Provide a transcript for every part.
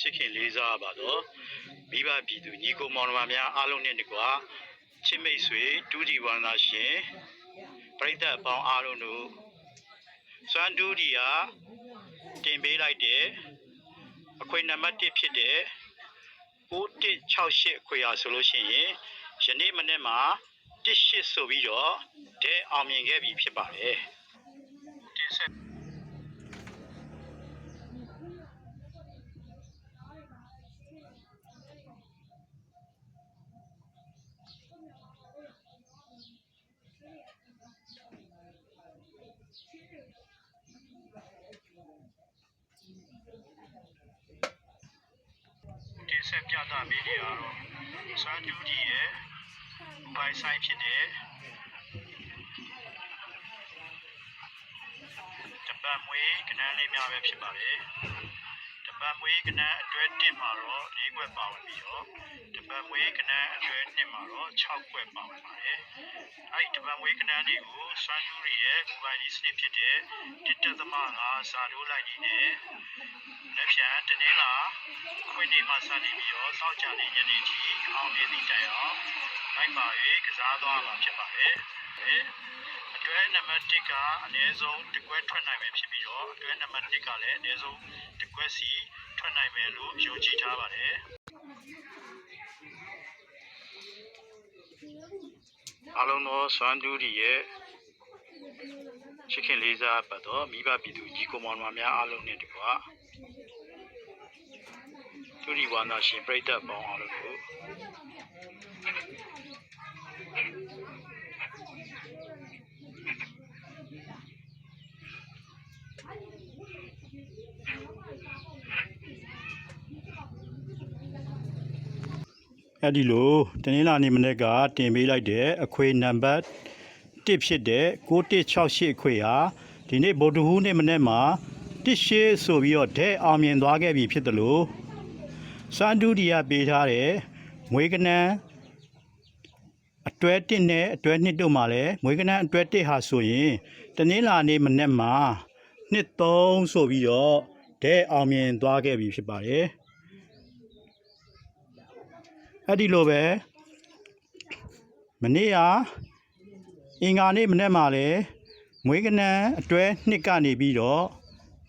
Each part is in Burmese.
ချစ်ခင်လေးစားပါတော့မိဘပြည်သူညီကိုမောင်နှမများအားလုံးနဲ့တကွာချစ်မိတ်ဆွေတူဒီဝန္တာရှင်ပရိသတ်အပေါင်းအားလုံးတို့စွမ်းတူဒီဟာတင်ပေးလိုက်တဲ့အခွေနံပါတ်1ဖြစ်တဲ့9168အခွေဟာဆိုလို့ရှိရင်ယနေ့မနေ့မှာ18ဆိုပြီးတော့ဒဲအောင်မြင်ခဲ့ပြီဖြစ်ပါတယ်တင် ဆက်တင်ဆက်ပြသပေးနေရတော့စွမ်းတူဒီရဲ့ဘိုင်ဆိုင်ဖြစ်တဲ့တပတ်မွေးကနန်းလေးများပဲဖြစ်ပါတယ်တ ပတ်မွေးကနန်းအတွဲ1မှာတော့၄ခွက်ပါဝင်ပြီးတော့တပတ်မွေးကနန်းအတွဲ2မှာတော့6ခွက်ပါဝင်ပါတယ်အဲ့ဒီတပတ်မွေးကနန်းတွေကိုစွမ်းတူဒီရဲ့ဘိုင်ဒီစနစ်ဖြစ်တဲ့1.5စာတိုးလိုက်နေတယ်လက်ဖြန်တနင်္လာခွင့်နေမှစတင်ပြီးတော့စောင့်ကြနေညနေထိအောင်မြင်သည့်တိုင်အောင်လိုက်ပါ၍ကစားသွားမှာဖြစ်ပါတယ်။အတွဲနံပါတ်1ကအနည်းဆုံးတစ်ကွက်ထွက်နိုင်မယ်ဖြစ်ပြီးတော့အတွဲနံပါတ်2ကလည်းအနည်းဆုံးတစ်ကွက်စီ ထွက်နိုင်မယ်လို့ယုံကြည်ထားပါတယ်။အားလုံးသောစွမ်းတူးဒီရဲ့ချစ်ခင်လေးစားပတ်တော့မိဘပြည်သူကြီးကိုမောင်နှမများအားလုံးနဲ့တကွာသူဒီဝါနာရှင်ပြိတ္တပေါင်းအားလုံးကို အဲ့ဒီလိုတနင်္လာနေ့မနေ့ကတင်ပေးလိုက်တဲ့အခွေနံပါတ်1ဖြစ်တဲ့6168အခွေဟာဒီနေ့ဗုဒ္ဓဟူးနေ့မနေ့မှာတစ်ရှေးဆိုပြီးတော့ဒဲအောင်မြင်သွားခဲ့ပြီဖြစ်တယ်လို့စန်ဒူဒီယာပေးထားတဲ့မွေးကနန်းအတွဲ1နဲ့အတွဲ2တို့မှာလည်းမွေးကနန်းအတွဲ1ဟာဆိုရင်တနင်္လာနေ့မနေ့မှာနှစ်3ဆိုပြီးတော့ဒဲအောင်မြင်သွားခဲ့ပြီဖြစ်ပါတယ် အဲ့ဒီလိုပဲမနေ့ကအင်္ဂါနေ့မနေ့မှလည်းမွေးကနန်းအတွဲနှစ်ကနေပြီးတော့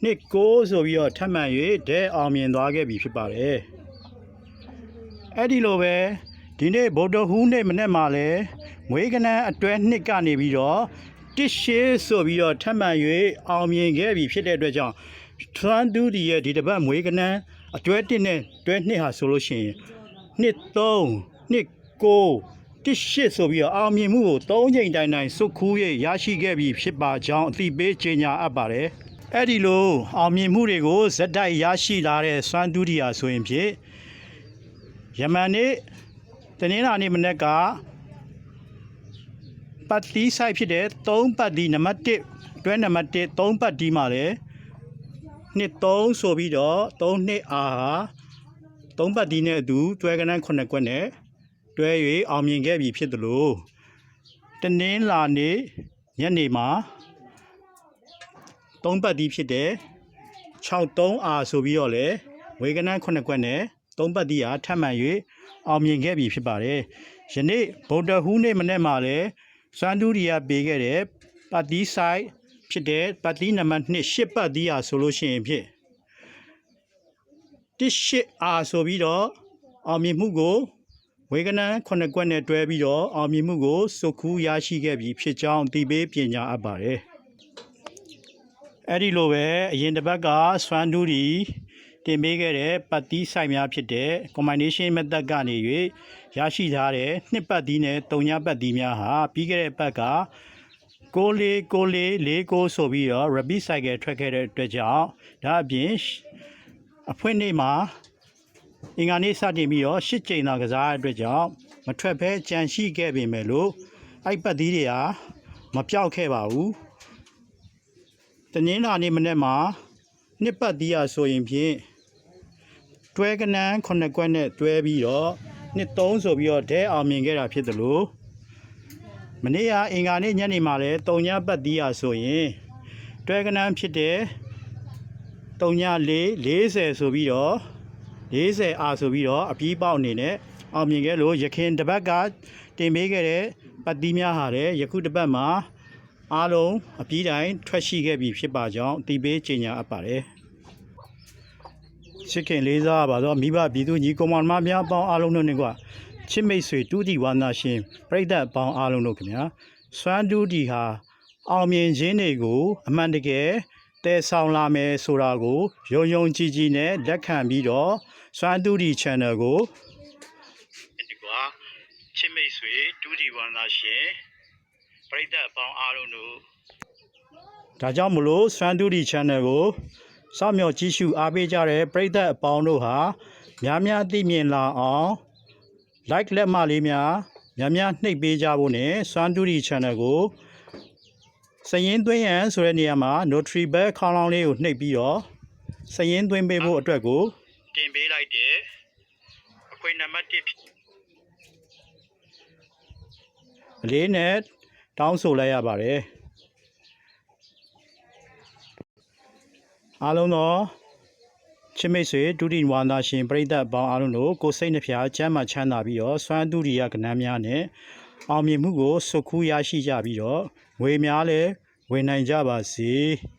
နှစ်6ဆိုပြီးတော့ထပ်မံ၍ဒဲအောင်မြင်သွားခဲ့ပြီဖြစ်ပါတယ်အဲ့ဒီလိုပဲဒီနေ့ဗုဒ္ဓဟူးနေ့မနေ့မှလည်းမွေးကနန်းအတွဲနှစ်ကနေပြီးတော့တစ်ရှေးဆိုပြီးတော့ထပ်မံ၍အောင်မြင်ခဲ့ပြီဖြစ်တဲ့အတွက်ကြောင့်ထွန်းတူဒီရဲ့ဒီတစ်ပတ်မွေးကနန်းအတွဲ1နဲ့တွဲ2ဟာဆိုလို့ရှိရင် နှစ်3နှစ်9တစ်ရှစ်ဆိုပြီးတော့အောင်မြင်မှုကို3ချိန်တိုင်တိုင်စုခူးရရရှိခဲ့ပြီးဖြစ်ပါကြောင်းအသိပေးကြေညာအပ်ပါတယ်။အဲ့ဒီလိုအောင်မြင်မှုတွေကိုဇက်တိုက်ရရှိလာတဲ့စွမ်းတူဒီယာဆိုရင်ဖြင့်ယမန်နေ့တနင်္လာနေ့မနေ့ကပတ်တီဆိုင်ဖြစ်တဲ့3ပတ်ဒီနံပါတ်1တွဲနံပါတ်1 3ပတ်ဒီမှာလည်းနှစ်3ဆိုပြီးတော့3နှစ်အာဟာ သုံးပတ်ဒီနဲ့အတူတွဲကနန်းခုနှစ်ကွက်နဲ့တွဲ၍အောင်မြင်ခဲ့ပြီဖြစ်သလိုတနင်္လာနေ့ညနေမှာသုံးပတ်ဒီဖြစ်တဲ့63 R ဆိုပြီးတော့လေဝေကနန်းခုနှစ်ကွက်နဲ့သုံးပတ်ဒီဟာထပ်မံ၍အောင်မြင်ခဲ့ပြီဖြစ်ပါတယ်ယနေ့ဗုဒ္ဓဟူးနေ့မနေ့မှာလည်းစန်ဒူရီယာပေးခဲ့တဲ့ပတ်တီဆိုင်ဖြစ်တဲ့ပတ်တီနံပါတ်2 10ပတ်ဒီဟာဆိုလို့ရှိရင်ဖြင့် 18အာဆိုပြီးတော့အောင်မြင်မှုကိုဝေကနန်း9ကွက်နဲ့တွဲပြီးတော့အောင်မြင်မှုကိုစုခူးရရှိခဲ့ပြီးဖြစ်ကြောင်းသိပေးပညာအပ်ပါတယ်အဲ့ဒီလိုပဲအရင်တစ်ပတ်ကစွမ်းဒူးဒီတင်ပေးခဲ့တဲ့ပတ်သီးဆိုင်များဖြစ်တဲ့ combination method ကနေ၍ရရှိထားတဲ့နှစ်ပတ်သီးနဲ့သုံးညပတ်သီးများဟာပြီးခဲ့တဲ့ပတ်က6လေး6လေး6ကိုဆိုပြီးတော့ repeat cycle ထွက်ခဲ့တဲ့အတွက်ကြောင့်ဒါအပြင် အဖွင့်နေ့မှာအင်္ဂါနေ့စတင်ပြီးတော့ရှစ်ကြိမ်သာကစားတဲ့အတွက်ကြောင့်မထွက်ဘဲကြံရှိခဲ့ပေမဲ့လို့အဲ့ပတ်သီးတွေဟာမပြောက်ခဲ့ပါဘူးတနင်္လာနေ့မနေ့မှာနှစ်ပတ်သီးရဆိုရင်ဖြင့်တွဲကနန်းခုနှစ်ကွက်နဲ့တွဲပြီးတော့နှစ်သုံးဆိုပြီးတော့ဒဲအောင်မြင်ခဲ့တာဖြစ်တယ်လို့မနေ့ကအင်္ဂါနေ့ညနေမှာလည်းတုံညပတ်သီးရဆိုရင်တွဲကနန်းဖြစ်တဲ့ 3ည4 40ဆိုပြီးတော့40အားဆိုပြီးတော့အပြီးပေါက်အနေနဲ့အောင်မြင်ခဲ့လို့ရခင်တစ်ပတ်ကတင်ပေးခဲ့တဲ့ပတ်သီးများဟာလည်းယခုတစ်ပတ်မှာအားလုံးအပြီးတိုင်းထွက်ရှိခဲ့ပြီဖြစ်ပါကြောင်းအသိပေးကြေညာအပ်ပါတယ်ချစ်ခင်လေးစားပါတော့မိဘပြည်သူညီကောင်မများအပေါင်းအားလုံးတို့နဲ့ကွာချစ်မိတ်ဆွေတူတီဝါနာရှင်ပြိဿအပေါင်းအားလုံးတို့ခင်ဗျာစွမ်းတူတီဟာအောင်မြင်ခြင်းတွေကို အမှန်တကယ် တည်ဆောင်လာမယ်ဆိုတာကိုယုံယုံကြည်ကြည်နဲ့လက်ခံပြီးတော့စွမ်းတူတီ channel ကိုဒီကွာချစ်မိတ်ဆွေတူတီဝါနာရှင်ပြိဿအပေါင်းအားလုံးတို့ဒါကြောင့်မလို့စွမ်းတူတီ channel ကိုစောင့်မျှော်ကြည့်ရှုအားပေးကြတဲ့ပရိသတ်အပေါင်းတို့ဟာများများသိမြင်လာအောင် like လက်မလေးများများများနှိပ်ပေးကြဖို့နဲ့စွမ်းတူဒီ channel ကို စရင်သွင်းရန်ဆိုတဲ့နေရာမှာ notary bell ခေါင်းလောင်းလေးကိုနှိပ်ပြီးတော့စရင်သွင်းပေးဖို့အတွက်ကိုတင်ပေးလိုက်တယ်အခွင့်နံပါတ်1အလေးနဲ့တောင်းဆိုလိုက်ရပါတယ်အားလုံးသောချစ်မိတ်ဆွေဒုတိဝါနာရှင်ပြိဿအပေါင်းအားလုံးတို့ကိုယ်စိတ်နှဖျားချမ်းသာချမ်းသာပြီးတော့စွမ်းဒုတိယကဏ္ဍများနဲ့အောင်မြင်မှုကိုစုခူးရရှိကြပြီးတော့ ငွေများလည်းဝင်နိုင်ကြပါစေ။